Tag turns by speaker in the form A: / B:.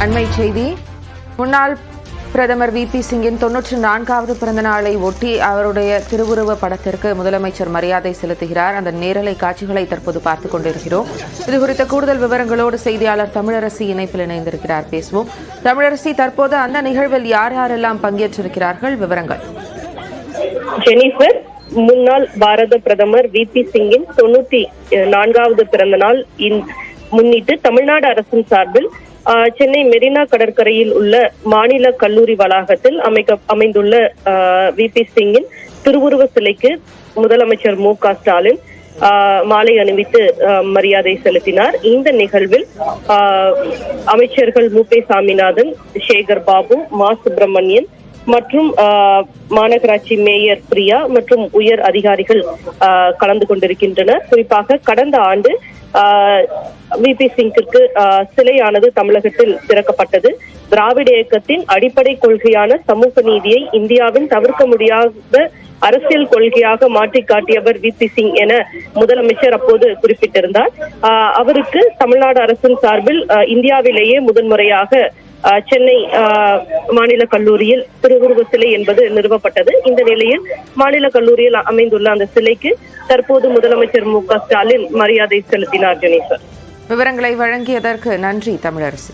A: அண்மை செய்தி. முன்னாள் பிரதமர் வி. பி. சிங்கின் தொன்னூற்றி நான்காவது பிறந்த நாளை ஒட்டி அவருடைய திருவுருவ படத்திற்கு முதலமைச்சர் மரியாதை செலுத்துகிறார். அந்த நேரலை காட்சிகளை தற்போது பார்த்துக் கொண்டிருக்கிறோம். இது குறித்த கூடுதல் விவரங்களோடு செய்தியாளர் தமிழரசி இணைப்பில் இணைந்திருக்கிறார். பேசுவோம். தமிழரசி தற்போது அந்த நிகழ்வில் யார் யாரெல்லாம் பங்கேற்றிருக்கிறார்கள்? விவரங்கள்.
B: ஜெனிஃபர் முன்னாள் பாரத பிரதமர் வி. பி. சிங்கின் தொண்ணூத்தி நான்காவது பிறந்த நாள் இன்- முன்னிட்டு தமிழ்நாடு அரசின் சார்பில் சென்னை மெரினா கடற்கரையில் உள்ள மாநில கல்லூரி வளாகத்தில் அமைக்க அமைந்துள்ள வி. பி. சிங்கின் திருவுருவ சிலைக்கு முதலமைச்சர் மு. க. ஸ்டாலின் ஆஹ், மாலை அணிவித்து மரியாதை செலுத்தினார். இந்த நிகழ்வில் ஆஹ், அமைச்சர்கள் மு. பே. சாமிநாதன் சேகர் பாபு மா. சுப்பிரமணியன் மற்றும் மாநகராட்சி மேயர் பிரியா மற்றும் உயர் அதிகாரிகள் கலந்து கொண்டிருக்கின்றனர். குறிப்பாக கடந்த ஆண்டு வி பி சிங்கிற்கு சிலையானது தமிழகத்தில் திறக்கப்பட்டது. திராவிட இயக்கத்தின் அடிப்படை கொள்கையான சமூக நீதியை இந்தியாவின் தவிர்க்க முடியாத அரசியல் கொள்கையாக மாற்றி காட்டியவர் வி பி சிங் என முதலமைச்சர் அப்போது குறிப்பிட்டிருந்தார். ஆஹ், அவருக்கு தமிழ்நாடு அரசின் சார்பில் இந்தியாவிலேயே முதன்முறையாக சென்னை ஆஹ் மாநில கல்லூரியில் திருவுருவ சிலை என்பது நிறுவப்பட்டது. இந்த நிலையில் மாநில கல்லூரியில் அமைந்துள்ள அந்த சிலைக்கு தற்போது முதலமைச்சர் மு க ஸ்டாலின் மரியாதை செலுத்தினார் ஜெனீஸ்வர்
A: விவரங்களை வழங்கியதற்கு நன்றி தமிழரசு.